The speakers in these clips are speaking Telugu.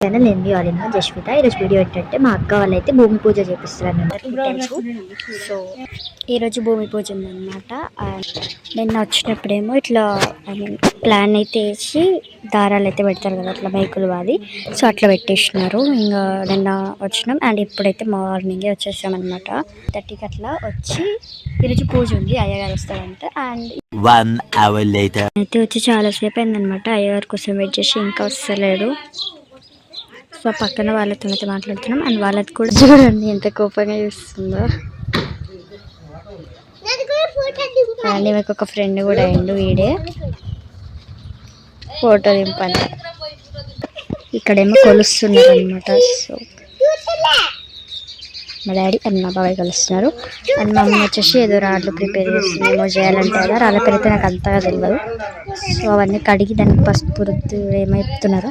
Channel MB all in Jaswitha ఈరోజు వీడియో ఏంటంటే మా అక్క వాళ్ళు అయితే భూమి పూజ చేపిస్తారు అన్నమాట సో ఈరోజు భూమి పూజ ఉందన్నమాట. అండ్ నిన్న వచ్చినప్పుడేమో ఇట్లా ఐ మీన్ ప్లాన్ అయితే వేసి దారాలు అయితే పెడతారు కదా అట్లా బైకులు వాది. సో అట్లా పెట్టేసినారు. ఇంకా నిన్న వచ్చినాం. అండ్ ఇప్పుడైతే మార్నింగే వచ్చేసాం అనమాట థర్టీకి అట్లా వచ్చి ఈరోజు పూజ ఉంది. అయ్యగారు వస్తారంట. అండ్. అయితే వచ్చి చాలాసేపు అయిందనమాట అయ్యగారి కోసం వెయిట్ చేసి ఇంకా వస్తలేడు సో పక్కన వాళ్ళతో అయితే మాట్లాడుతున్నాం. అండ్ వాళ్ళకి కూడా చూడండి ఎంత కోపంగా చూస్తుందో. అండ్ మీకు ఒక ఫ్రెండ్ కూడా అయిండు వీడే ఫోటో దింపండి. ఇక్కడేమో కొలుస్తున్నారు అనమాట సో. మా డాడీ అండ్ మా బాబాయ్ కలుస్తున్నారు. అండ్ మా అమ్మ వచ్చేసి ఏదో రాళ్ళు ప్రిపేర్ చేస్తుంది ఏమో చేయాలంటే కదా రాళ్ళ పేరు అయితే నాకు అంతగా తెలియదు సో అవన్నీ కడిగి దానికి పసుపు రుద్దు ఏమో చెప్తున్నారు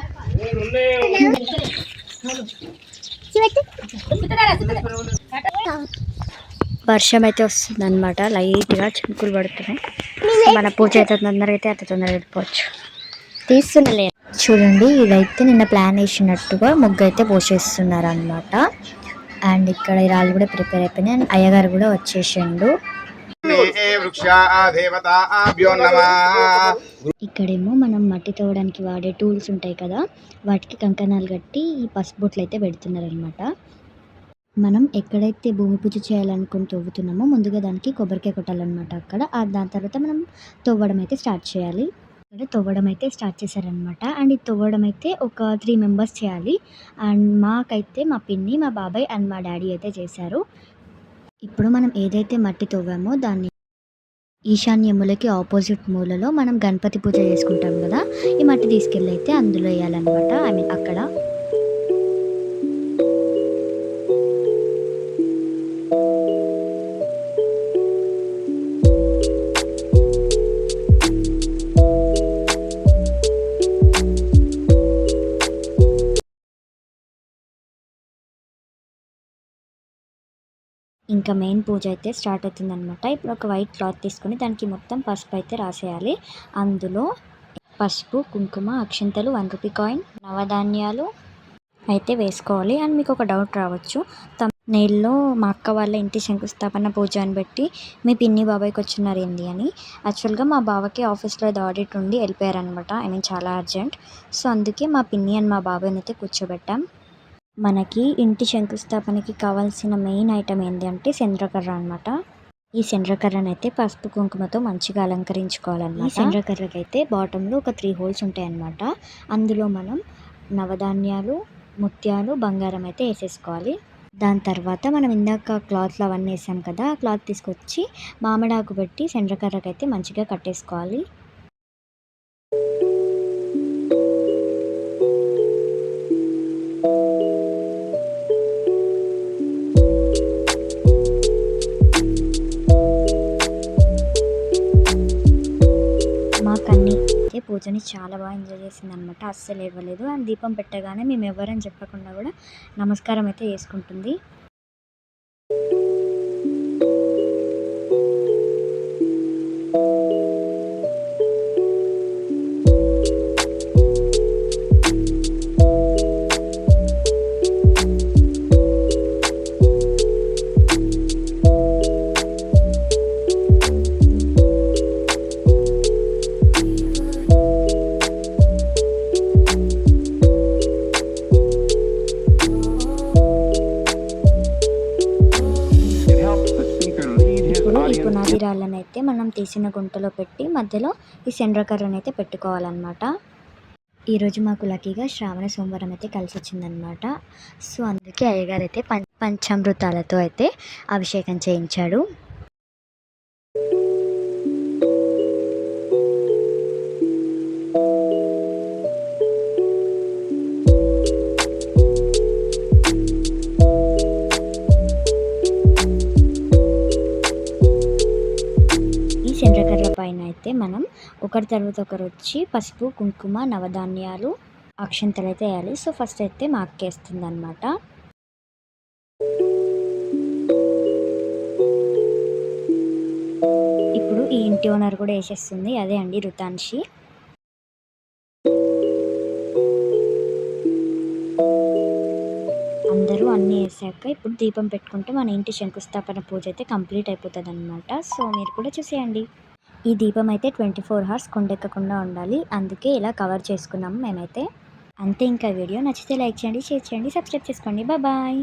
వర్షం అయితే వస్తుంది అనమాట లైట్గా చినుకులు పడుతున్నాయి. మన పూజ అయితే తొందరగా అయితే అంత తొందరగా వెళ్ళిపోవచ్చు. తీస్తున్నలే. చూడండి ఇదైతే నిన్న ప్లాన్ వేసినట్టుగా ముగ్గు అయితే పోసేస్తున్నారు అనమాట అండ్ ఇక్కడ రాళ్ళు కూడా ప్రిపేర్ అయిపోయినాయి. అండ్ అయ్యగారు కూడా వచ్చేసిండు. ఇక్కడేమో మనం మట్టి తవ్వడానికి వాడే టూల్స్ ఉంటాయి కదా వాటికి కంకణాలు కట్టి ఈ పసుబొట్లు అయితే పెడుతున్నారు అనమాట మనం ఎక్కడైతే భూమి పూజ చేయాలనుకుని తవ్వుతున్నామో ముందుగా దానికి కొబ్బరికాయ కొట్టాలన్నమాట అక్కడ. దాని తర్వాత మనం తవ్వడం అయితే స్టార్ట్ చేయాలి. ఇక్కడ తవ్వడం అయితే స్టార్ట్ చేశారనమాట అండ్ తవ్వడం అయితే ఒక త్రీ మెంబర్స్ చేయాలి. అండ్ మాకైతే మా పిన్ని మా బాబాయ్ అండ్ మా డాడీ అయితే చేశారు. ఇప్పుడు మనం ఏదైతే మట్టి తవ్వామో దాన్ని ఈశాన్య మూలకి ఆపోజిట్ మూలలో మనం గణపతి పూజ చేసుకుంటాం కదా ఈ మట్టి తీసుకెళ్ళి అయితే అందులో వేయాలన్నమాట. ఐ మీన్ అక్కడ ఇంకా మెయిన్ పూజ అయితే స్టార్ట్ అవుతుందన్నమాట. ఇప్పుడు ఒక వైట్ క్లాత్ తీసుకొని దానికి మొత్తం పసుపు అయితే రాసేయాలి. అందులో పసుపు కుంకుమ అక్షంతలు వన్ రూపీ కాయిన్ నవధాన్యాలు అయితే వేసుకోవాలి. అండ్ మీకు ఒక డౌట్ రావచ్చు. నేల్లో మా అక్క వాళ్ళ ఇంటి శంకుస్థాపన పూజ అని పెట్టి మీ పిన్ని బాబాయ్కి వచ్చినారు ఏంది అని. యాక్చువల్గా మా బావకి ఆఫీస్లో ఏదో ఆడిట్ ఉండి వెళ్ళిపోయారనమాట ఐ మీన్ చాలా అర్జెంట్. సో అందుకే మా పిన్ని అండ్ మా బాబాయ్ని అయితే కూర్చోబెట్టాం. మనకి ఇంటి శంకుస్థాపనకి కావాల్సిన మెయిన్ ఐటమ్ ఏంటి అంటే చంద్రకర్ర అనమాట ఈ చంద్రకర్రను అయితే పసుపు కుంకుమతో మంచిగా అలంకరించుకోవాలన్నమాట. ఈ చంద్రకర్రకి అయితే బాటంలో ఒక త్రీ హోల్స్ ఉంటాయన్నమాట. అందులో మనం నవధాన్యాలు ముత్యాలు బంగారం అయితే వేసేసుకోవాలి. దాని తర్వాత మనం ఇందాక క్లాత్లు అవన్నీ వేసాం కదా ఆ క్లాత్ తీసుకొచ్చి మామిడాకు పెట్టి చంద్రకర్రకి అయితే మంచిగా కట్టేసుకోవాలి. పూజని చాలా బాగా ఎంజాయ్ చేసింది అనమాట అస్సలు ఇవ్వలేదు. అండ్ దీపం పెట్టగానే మేము ఎవరని చెప్పకుండా కూడా నమస్కారం అయితే వేసుకుంటుంది పునాది అయితే మనం తీసిన గుంటలో పెట్టి మధ్యలో ఈ చంద్రకర్రను అయితే పెట్టుకోవాలన్నమాట. ఈరోజు మాకు లక్కీగా శ్రావణ సోమవారం అయితే కలిసి వచ్చిందనమాట సో అందుకే అయ్యగారు అయితే పంచ పంచామృతాలతో అయితే అభిషేకం చేయించాడు. చంద్రకర్ర పైన అయితే మనం ఒకరి తర్వాత ఒకరు వచ్చి పసుపు కుంకుమ నవధాన్యాలు అక్షంతలు అయితే వేయాలి. సో ఫస్ట్ అయితే మా అక్క వేస్తుంది అనమాట ఇప్పుడు ఈ ఇంటి ఓనర్ కూడా వేసేస్తుంది. అదే అండి రుతాన్షి. పూలు అన్నీ వేసాక ఇప్పుడు దీపం పెట్టుకుంటే మన ఇంటి శంకుస్థాపన పూజ అయితే కంప్లీట్ అయిపోతుంది అనమాట సో మీరు కూడా చూసేయండి. ఈ దీపం అయితే ట్వంటీ ఫోర్ అవర్స్ కొండెక్కకుండా ఉండాలి. అందుకే ఇలా కవర్ చేసుకున్నాము మేమైతే. అంతే ఇంకా వీడియో నచ్చితే లైక్ చేయండి షేర్ చేయండి సబ్స్క్రైబ్ చేసుకోండి. బాయ్.